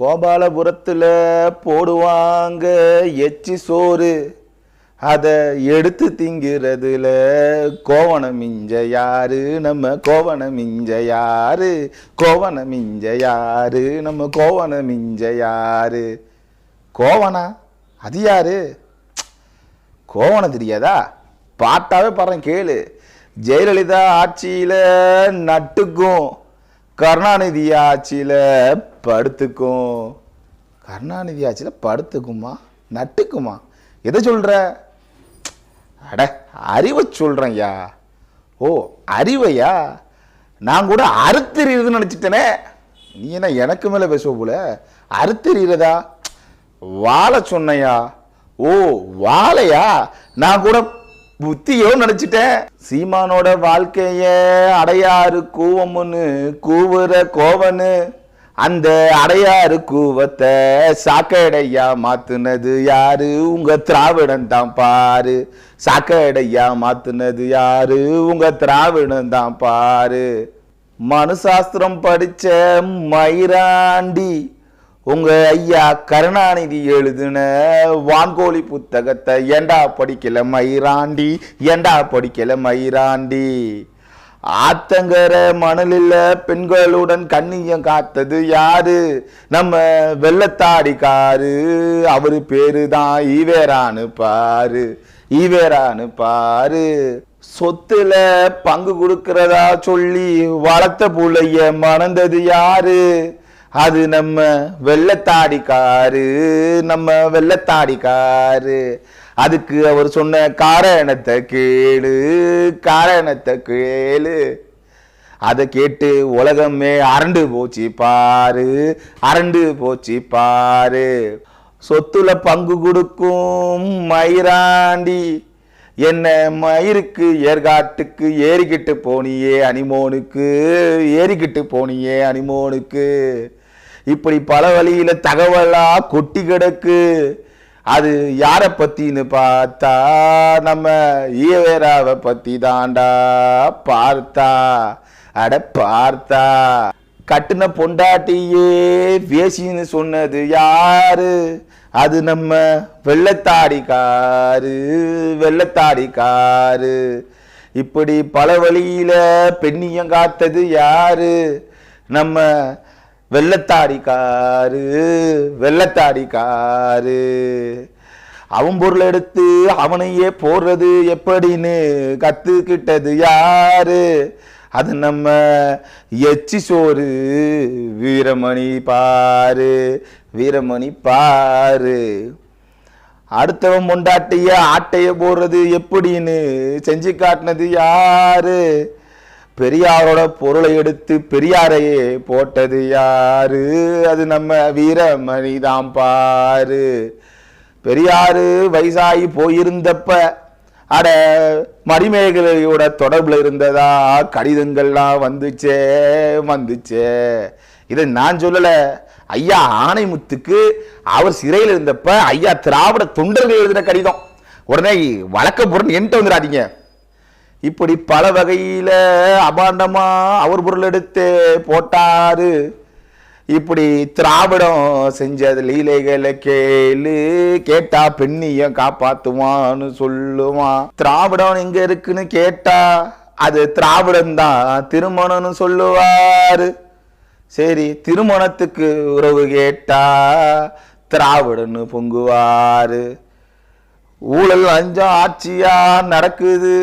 கோபாலபுரத்தில் போடுவாங்க எச்சி சோறு. அதை எடுத்து திங்கிறதுல கோவணம் மிஞ்ச யாரு? நம்ம கோவணம் மிஞ்ச யாரு? கோவணம் மிஞ்ச யாரு? நம்ம கோவணம் மிஞ்ச யாரு? கோவனா அது யாரு? கோவணம் தெரியாதா? பாட்டாவே பாடுறேன் கேளு. ஜெயலலிதா ஆட்சியில நட்டுக்கும். கருணாநிதி ஆட்சியில் படுத்துக்கும். கருணாநிதி ஆட்சியில் படுத்துக்குமா? நட்டுக்குமா? எதை சொல்கிற அட அறிவை சொல்கிறேன்யா ஓ அறிவையா? நான் கூட அறுத்தெறியுதுன்னு நினச்சிட்டேனே. நீ என்ன எனக்கு மேலே பேசுவ போல? அறுத்தெறிகிறதா வாழை சொன்னையா ஓ வாழையா? நான் கூட புத்தியோ நினைச்சிட்டேன் சீமானோட வாழ்க்கைய அடையாறு கூவமுன்னு கூவுற கோவனு. அந்த அடையாறு கூவத்தை சாக்கடையா மாத்துனது யாரு? உங்க திராவிடன் தான் பாரு. சாக்கடையா மாத்துனது யாரு? உங்க திராவிடன் தான் பாரு. மனுசாஸ்திரம் படிச்ச மயிராண்டி. உங்க ஐயா கருணாநிதி எழுதின வான்கோழி புத்தகத்தை ஏண்டா படிக்கல மயிராண்டி? ஏண்டா படிக்கல மயிராண்டி? ஆத்தங்கர மணலில் பெண்களுடன் கண்ணியம் காத்தது யாரு? நம்ம வெள்ளத்தாடிக்காரு அவரு பேரு தான் ஈவேரான்னு பாரு ஈவேரான்னு பாரு. சொத்துல பங்கு கொடுக்கிறதா சொல்லி வளர்த்த புள்ளைய மணந்தது யாரு? அது நம்ம வெள்ளத்தாடிக்காரு நம்ம வெள்ளத்தாடிக்காரு. அதுக்கு அவர் சொன்ன காரணத்தை கேளு காரணத்தை கேளு. அதை கேட்டு உலகமே அரண்டு போச்சு பாரு அரண்டு போச்சு பாரு. சொத்துல பங்கு கொடுக்கும் மயிராண்டி என்ன மயிருக்கு ஏற்காட்டுக்கு ஏறிக்கிட்டு போனியே அனிமோனுக்கு ஏறிக்கிட்டு போனியே அனிமோனுக்கு இப்படி பல வழியில தகவலா கொட்டி கிடக்கு. அது யாரை பத்தின்னு பார்த்தா நம்ம ஈவேராவை பத்தி தாண்டா பார்த்தா. அட பார்த்தா. கட்டுன பொண்டாட்டியே பேசின்னு சொன்னது யாரு? அது நம்ம வெள்ளத்தாடிக்காரு வெள்ளத்தாடிக்காரு. இப்படி பல வழியில பெண்ணியம் காத்தது யாரு? நம்ம வெள்ளத்தாடிக்காரு வெள்ளத்தாடிக்காரு அவன் பொருள் எடுத்து அவனையே போடுறது எப்படின்னு கத்துக்கிட்டது யாரு? அது நம்ம எச்சி சோறு வீரமணி பாரு வீரமணி பாரு. அடுத்தவன் பொண்டாட்டிய ஆட்டைய போடுறது எப்படின்னு செஞ்சு காட்டினது யாரு? பெரியாரோட பொருளை எடுத்து பெரியாரையே போட்டது யாரு? அது நம்ம வீரமணி தான் பாரு. பெரியாரு வயசாகி போயிருந்தப்ப அட மணிமேகலையோட தொடர்பில் இருந்ததா? கடிதங்கள்லாம் வந்துச்சே வந்துச்சே. இதை நான் சொல்லலை. ஐயா ஆணைமுத்துக்கு அவர் சிறையில் இருந்தப்ப ஐயா திராவிட தொண்டர்கள் எழுதின கடிதம். உடனே வழக்க பொருள் என்கிட்ட வந்துடாதீங்க. இப்படி பல வகையில் அபாண்டமாக அவர் பொருள் எடுத்து போட்டாரு. இப்படி திராவிடம் செஞ்சது லீலைகளை கேளு கேட்டா பெண்ணியம் காப்பாத்துவான்னு சொல்லுவான். திராவிடம் எங்க இருக்குன்னு கேட்டா அது திராவிடம் தான் திருமணம்னு சொல்லுவாரு. சரி திருமணத்துக்கு உறவு கேட்டா திராவிடன்னு பொங்குவாரு. ஊழல் அஞ்சம் ஆட்சியா நடக்குது.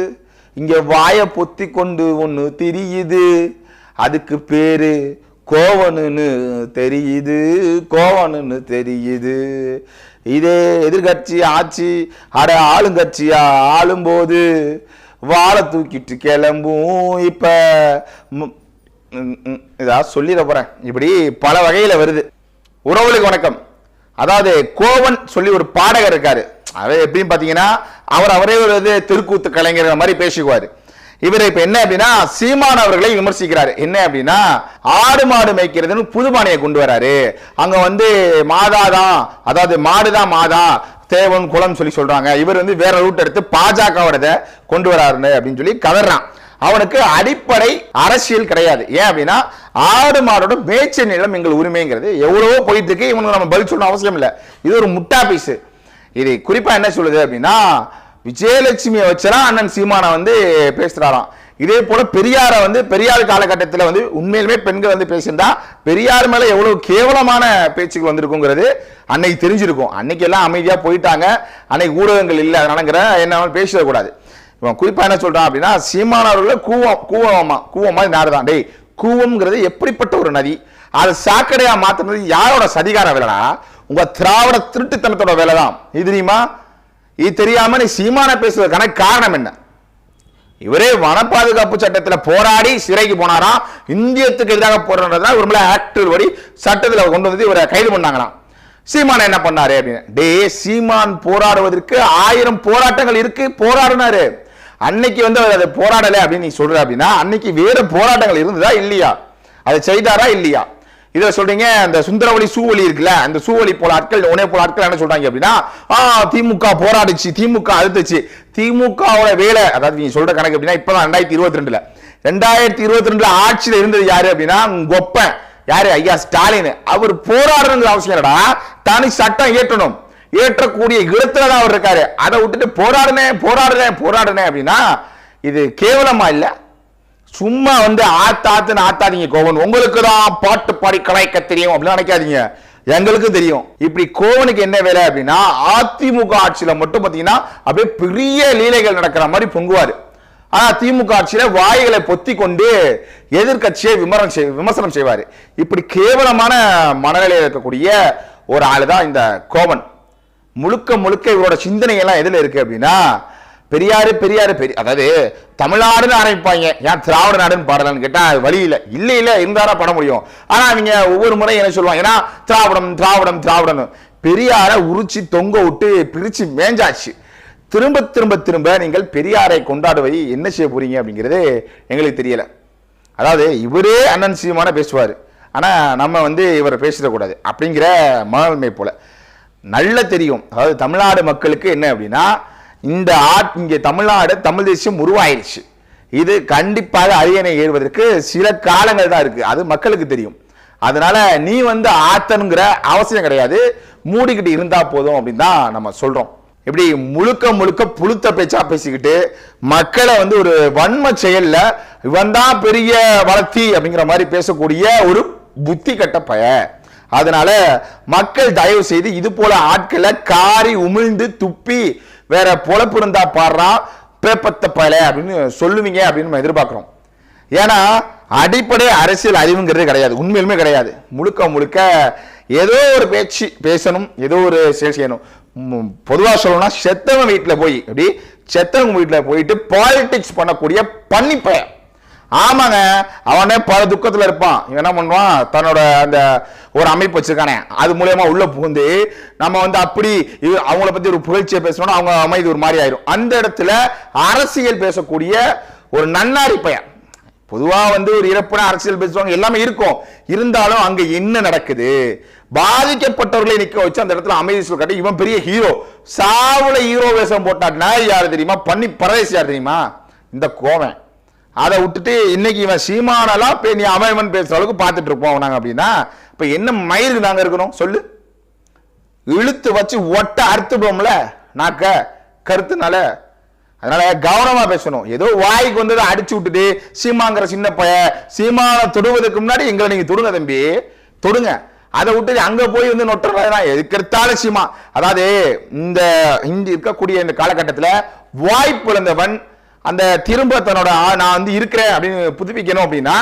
இங்கே வாயை பொத்தி கொண்டு ஒன்று தெரியுது. அதுக்கு பேரு கோவனுன்னு தெரியுது. கோவனுன்னு தெரியுது. இதே எதிர்கட்சி ஆட்சி அட ஆளுங்கட்சியா ஆளும்போது வாழை தூக்கிட்டு கிளம்பும். இப்ப ம், இதா சொல்லிட போறேன். இப்படி பல வகையில வருது. உறவுகளுக்கு வணக்கம். அதாவது கோவன் சொல்லி ஒரு பாடகர் இருக்காரு. அவர் எப்படின்னு பார்த்தீங்கன்னா அவர் அவரே ஒரு இது திருக்கூத்து கலைஞர் மாதிரி பேசிக்குவார். இவர் இப்ப என்ன அப்படின்னா சீமான் அவர்களை விமர்சிக்கிறாரு. என்ன அப்படின்னா ஆடு மாடு மேய்க்கிறதுன்னு புதுமானையை கொண்டு வராரு. அங்க வந்து மாதா தான் அதாவது மாடுதான் மாதா தேவன் குளம் சொல்லி சொல்றாங்க. இவர் வந்து வேற ரூட் எடுத்து பாஜகவோட கொண்டு வராரு அப்படின்னு சொல்லி கதறான். அவனுக்கு அடிப்படை அரசியல் கிடையாது. ஏன் அப்படின்னா ஆடு மாடோட மேய்ச்சல் நிலம் எங்கள் உரிமைங்கிறது எவ்வளவோ போயிட்டு இருக்கு. இவனுக்கு நம்ம பதில் சொல்லணும் அவசியம் இல்லை. இது ஒரு முட்டா பீஸு இது குறிப்பா என்ன சொல்லுது அப்படின்னா விஜயலட்சுமியை வச்சுதான் அண்ணன் சீமானை வந்து பேசுறாராம். இதே போல பெரியார வந்து பெரியார் காலகட்டத்தில் வந்து உண்மையிலுமே பெண்கள் வந்து பேசியிருந்தா பெரியார் மேல எவ்வளவு கேவலமான பேச்சுக்கு வந்திருக்குங்கிறது அன்னைக்கு தெரிஞ்சிருக்கும். அன்னைக்கு எல்லாம் அமைதியா போயிட்டாங்க. அன்னைக்கு ஊடகங்கள் இல்லை அதனாலங்கிற என்ன பேசிடக்கூடாது இவன் குறிப்பா என்ன சொல்றான் அப்படின்னா சீமானவர்களை கூவம் கூவமா கூவம் மாதிரி தான் டேய் கூவம்ங்கிறது எப்படிப்பட்ட ஒரு நதி? அது சாக்கடையா மாத்துறது யாரோட சதிகார விலடா உங்க திராவிட திருட்டுத்தனத்தோட வேலை தான் இது தெரியுமா? இது தெரியாம நீ சீமான பேசுவதற்கான காரணம் என்ன? இவரே வன பாதுகாப்பு சட்டத்தில் போராடி சிறைக்கு போனாராம் இந்தியத்துக்கு எதிராக போராடுறதா ஒரு மேலே ஆக்டர் வழி சட்டத்தில் கொண்டு வந்து இவரை கைது பண்ணாங்களாம். சீமான் என்ன பண்ணாரு அப்படின்னு. டே சீமான் போராடுவதற்கு ஆயிரம் போராட்டங்கள் இருக்கு போராடினாரு. அன்னைக்கு வந்து அவர் அதை போராடலை அப்படின்னு நீ சொல்ற அப்படின்னா அன்னைக்கு வேற போராட்டங்கள் இருந்ததா இல்லையா? அதை செய்தாரா இல்லையா? இதை சொல்றீங்க அந்த சுந்தரவழி சூவலி இருக்குல்ல அந்த சூவலி போல ஆட்கள் உனே போல ஆட்கள் என்ன சொல்றாங்க அப்படின்னா ஆ திமுக போராடிச்சு திமுக அழுத்துச்சு. திமுகவோட வேலை அதாவது நீங்க சொல்ற கணக்கு அப்படின்னா இப்பதான் ரெண்டாயிரத்தி இருபத்தி ரெண்டுல ரெண்டாயிரத்தி இருபத்தி ரெண்டுல ஆட்சியில் இருந்தது யாரு அப்படின்னா கொப்பன் யாரு? ஐயா ஸ்டாலின். அவர் போராடுறது அவசியம் இல்லடா. தனி சட்டம் ஏற்றணும் ஏற்றக்கூடிய இடத்துல தான் அவர் இருக்காரு. அதை விட்டுட்டு போராடுனேன் போராடுனேன் போராடுனேன் அப்படின்னா இது கேவலமா இல்லை? சும்மா வந்து ஆத்தாத்துன்னு ஆத்தாதீங்க கோவன். உங்களுக்கு தான் பாட்டு பாடி கலாய்க்க தெரியும் அப்படின்னு நினைக்காதீங்க. எங்களுக்கும் தெரியும். இப்படி கோவனுக்கு என்ன வேலை அப்படின்னா அதிமுக ஆட்சியில மட்டும் பாத்தீங்கன்னா அப்படியே பெரிய லீலைகள் நடக்கிற மாதிரி பொங்குவாரு. ஆனா திமுக ஆட்சியில வாய்களை பொத்தி கொண்டு எதிர்கட்சியை விமர்சனம் செய் விமர்சனம் செய்வார். இப்படி கேவலமான மனநிலையில் இருக்கக்கூடிய ஒரு ஆள் தான் இந்த கோவன். முழுக்க முழுக்க இவரோட சிந்தனை எல்லாம் எதுல இருக்கு அப்படின்னா பெரியாரு பெரியாரு பெரிய அதாவது தமிழ்நாடுன்னு ஆரம்பிப்பாங்க. ஏன் திராவிட நாடுன்னு பாடலான்னு கேட்டா வழி இல்லை. இல்லை இல்லை இருந்தாரா பாட முடியும். ஆனா அவங்க ஒவ்வொரு முறை என்ன சொல்லுவாங்க? ஏன்னா திராவிடம் திராவிடம் திராவிடம் பெரியாரை உரிச்சு தொங்க விட்டு பிரிச்சு மேஞ்சாச்சு. திரும்ப திரும்ப திரும்ப நீங்கள் பெரியாரை கொண்டாடுவதை என்ன செய்ய போறீங்க அப்படிங்கிறது எங்களுக்கு தெரியல. அதாவது இவரே அண்ணன் சீமான பேசுவார். ஆனால் நம்ம வந்து இவரை பேசிடக்கூடாது அப்படிங்கிற மனநிலைமை போல. நல்ல தெரியும். அதாவது தமிழ்நாடு மக்களுக்கு என்ன அப்படின்னா இந்த ஆட் இங்கே தமிழ்நாடு தமிழ் தேசியம் உருவாயிருச்சு இது கண்டிப்பாக அரியணை ஏறுவதற்கு சில காலங்கள் தான் இருக்கு. அது மக்களுக்கு தெரியும். அதனால நீ வந்து ஆத்தனுங்கிற அவசியம் கிடையாது. மூடிக்கிட்டு இருந்தா போதும் அப்படின்னு தான் நம்ம சொல்றோம். இப்படி முழுக்க முழுக்க புழுத்த பேச்சா பேசிக்கிட்டு மக்களை வந்து ஒரு வன்ம செயல்ல இவன் தான் பெரிய வளர்த்தி அப்படிங்கிற மாதிரி பேசக்கூடிய ஒரு புத்தி கட்ட பய. அதனால மக்கள் தயவு செய்து இது போல ஆட்களை காரி உமிழ்ந்து துப்பி வேற பொழப்பு இருந்தா பாடுறா பேப்பத்த பயல அப்படின்னு சொல்லுவீங்க அப்படின்னு நம்ம எதிர்பார்க்கிறோம். ஏன்னா அடிப்படை அரசியல் அறிவுங்கிறது கிடையாது. உண்மையிலுமே கிடையாது. முழுக்க முழுக்க ஏதோ ஒரு பேச்சு பேசணும் ஏதோ ஒரு செயல் செய்யணும். பொதுவாக சொல்லணும்னா செத்தவன் வீட்டில் போய் அப்படி செத்தவங்க வீட்டில் போயிட்டு பாலிடிக்ஸ் பண்ணக்கூடிய பன்னிப்பய ஆமாங்க அவனே பல துக்கத்தில் இருப்பான். இவன் என்ன பண்ணுவான்? தன்னோட அந்த ஒரு அமைப்பு வச்சிருக்கானே அது மூலயமா உள்ள புகுந்து நம்ம வந்து அப்படி இது அவங்கள பத்தி ஒரு புகழ்ச்சியை பேசணும்னா அவங்க அமைதி ஒரு மாதிரி ஆயிரும். அந்த இடத்துல அரசியல் பேசக்கூடிய ஒரு நன்னாரி பையன். பொதுவாக வந்து ஒரு இறப்புனா அரசியல் பேசுவாங்க எல்லாமே இருக்கும். இருந்தாலும் அங்க என்ன நடக்குது? பாதிக்கப்பட்டவர்களை நிக்க வச்சு அந்த இடத்துல அமைதி சொல் காட்டி இவன் பெரிய ஹீரோ சாவுல ஹீரோ வேஷம் போட்டான்னா யாரு தெரியுமா? பண்ணி பரதேசி யார் தெரியுமா? இந்த கோவன். அதை விட்டுட்டு இன்னைக்கு இவன் சீமானெல்லாம் பே- நீ அவன் இவன் அளவுக்கு பார்த்துட்டு இருப்போம் நாங்கள் அப்படின்னா இப்போ என்ன மயிருக்கு நாங்கள் இருக்கணும்? சொல்லு. இழுத்து வச்சு ஒட்ட அறுத்துடுவோம்ல நாக்க கருத்துனால. அதனால கவனமா பேசணும். ஏதோ வாய்க்கு வந்ததை அடிச்சு விட்டுட்டு சீமாங்கிற சின்ன பைய சீமான தொடுவதற்கு முன்னாடி எங்களை நீங்க தொடுங்க தம்பி. தொடுங்க. அதை விட்டு அங்க போய் வந்து நொட்டுறதா எதுக்கெடுத்தாலும் சீமா. அதாவது இந்த இங்க இருக்கக்கூடிய இந்த காலகட்டத்தில் வாய்ப்பு இழந்தவன் அந்த திரும்ப தன்னோட நான் வந்து இருக்கிறேன் அப்படின்னு புதுப்பிக்கணும் அப்படின்னா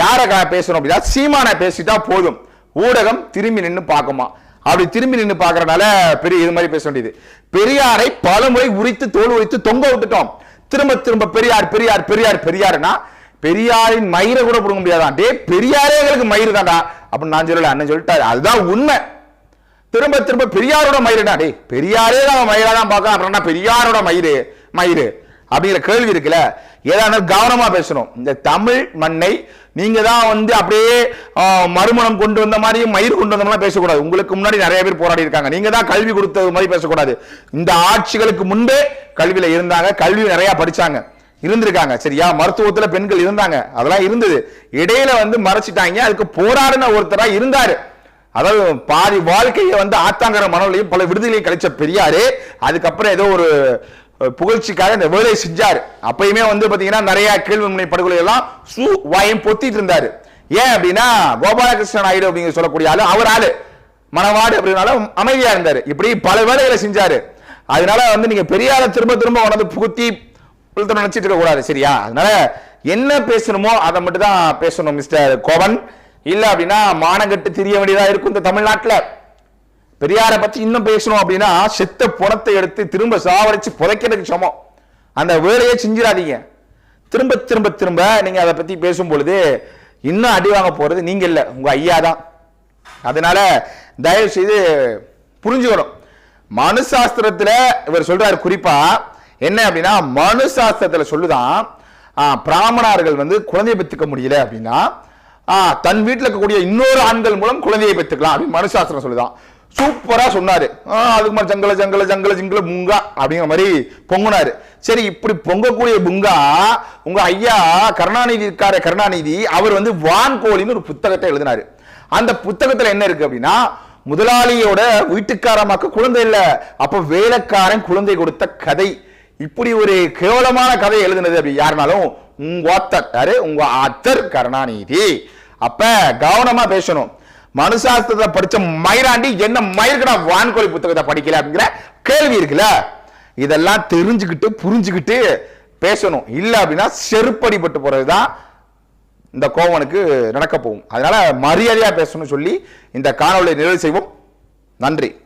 யாரை பேசணும் அப்படின்னா சீமானை பேசிட்டா போதும். ஊடகம் திரும்பி நின்று பார்க்குமா? அப்படி திரும்பி நின்று பார்க்கறனால பெரிய இது மாதிரி பேச வேண்டியது. பெரியாரை பலமுறை உரித்து தோல் உரித்து தொங்க விட்டுட்டோம். திரும்ப திரும்ப பெரியார் பெரியார் பெரியார் பெரியார்னா பெரியாரின் மயிரை கூட பிடுங்க முடியாதான் டே பெரியாரே எங்களுக்கு மயிறு தான்டா. அப்படின்னு நான் சொல்லல அண்ணன் சொல்லிட்டாரு. அதுதான் உண்மை. திரும்ப திரும்ப பெரியாரோட மயிறுடா. டே பெரியாரே தான் மயிரா தான் பார்க்கலாம் அப்படின்னா பெரியாரோட மயிறு மயிறு. அப்படிங்கிற கேள்வி இருக்குல்ல? ஏதாவது கவனமா பேசணும். இந்த தமிழ் மண்ணை நீங்க தான் வந்து அப்படியே மறுமணம் கொண்டு வந்த மாதிரியும் மயிர் கொண்டு வந்த மாதிரி பேசக்கூடாது. உங்களுக்கு முன்னாடி நிறைய பேர் போராடி இருக்காங்க. நீங்க தான் கல்வி கொடுத்தது மாதிரி பேசக்கூடாது. இந்த ஆட்சிகளுக்கு முன்பே கல்வியில இருந்தாங்க. கல்வி நிறைய படிச்சாங்க. இருந்திருக்காங்க. சரியா? மருத்துவத்துல பெண்கள் இருந்தாங்க. அதெல்லாம் இருந்தது. இடையில வந்து மறைச்சிட்டாங்க. அதுக்கு போராடின ஒருத்தரா இருந்தாரு. அதாவது பாதி வாழ்க்கையை வந்து ஆத்தாங்கிற மனநிலையும் பல விடுதலையும் கழிச்ச பெரியாரு. அதுக்கப்புறம் ஏதோ ஒரு புகழ்ச்சிக்காக இந்த வேலையை செஞ்சார். அப்பயுமே வந்து பாத்தீங்கன்னா நிறைய கேள்வி முனை படுகொலை எல்லாம் சு வாயம் பொத்திட்டு இருந்தாரு. ஏன் அப்படின்னா கோபாலகிருஷ்ணன் நாயுடு அப்படிங்கிற சொல்லக்கூடிய ஆளு அவர் ஆளு. மனவாடு அப்படின்னால அமைதியா இருந்தாரு. இப்படி பல வேலைகளை செஞ்சாரு. அதனால வந்து நீங்க பெரியார திரும்ப திரும்ப உணர்ந்து புகுத்தி நினைச்சிட்டு இருக்க கூடாது சரியா? அதனால என்ன பேசணுமோ அதை மட்டும் தான் பேசணும் மிஸ்டர் கோவன். இல்ல அப்படின்னா மானங்கட்டு தெரிய வேண்டியதா இருக்கும் இந்த தமிழ்நாட்டுல. பெரியாரை பத்தி இன்னும் பேசணும் அப்படின்னா செத்த புணத்தை எடுத்து திரும்ப சாவடிச்சு புதைக்கிறதுக்கு சமம் அந்த வேலையை செஞ்சிடாதீங்க. திரும்ப திரும்ப திரும்ப நீங்க அதை பத்தி பேசும் பொழுது இன்னும் அடி வாங்க போறது நீங்க இல்ல உங்க ஐயா தான். அதனால தயவு செய்து புரிஞ்சுக்கணும் மனு சாஸ்திரத்துல இவர் சொல்றாரு குறிப்பா என்ன அப்படின்னா மனுசாஸ்திரத்துல சொல்லுதான் பிராமணார்கள் பிராமணர்கள் வந்து குழந்தையை பெற்றுக்க முடியல அப்படின்னா தன் வீட்டில் இருக்கக்கூடிய இன்னொரு ஆண்கள் மூலம் குழந்தையை பெற்றுக்கலாம் அப்படின்னு மனுசாஸ்திரம் சொல்லுதான். சூப்பராக சொன்னார். ஆ, அதுக்கு மாதிரி ஜங்கல ஜங்கல ஜங்கல ஜிங்கல புங்கா அப்படிங்கிற மாதிரி பொங்குனாரு. சரி இப்படி பொங்கக்கூடிய புங்கா உங்கள் ஐயா கருணாநிதி இருக்காரு கருணாநிதி அவர் வந்து வான்கோழின்னு ஒரு புத்தகத்தை எழுதினாரு. அந்த புத்தகத்தில் என்ன இருக்குது அப்படின்னா முதலாளியோட வீட்டுக்காரமாக்க குழந்தை இல்லை அப்போ வேலைக்காரன் குழந்தை கொடுத்த கதை. இப்படி ஒரு கேவலமான கதை எழுதுனது அப்படி யாருனாலும் உங்க ஆத்தர். யாரு? உங்க ஆத்தர் கருணாநிதி. அப்ப கவனமா பேசணும். மனுசாஸ்திரத்தை படிச்ச மயிராண்டி என்ன மயிர்கடா வான்கோழி புத்தகத்தை படிக்கல அப்படிங்கிற கேள்வி இருக்குல்ல? இதெல்லாம் தெரிஞ்சுக்கிட்டு புரிஞ்சுக்கிட்டு பேசணும். இல்லை அப்படின்னா செருப்படிப்பட்டு போறதுதான் இந்த கோவனுக்கு நடக்க போகும். அதனால மரியாதையா பேசணும்னு சொல்லி இந்த காணொலியை நிறைவு செய்வோம். நன்றி.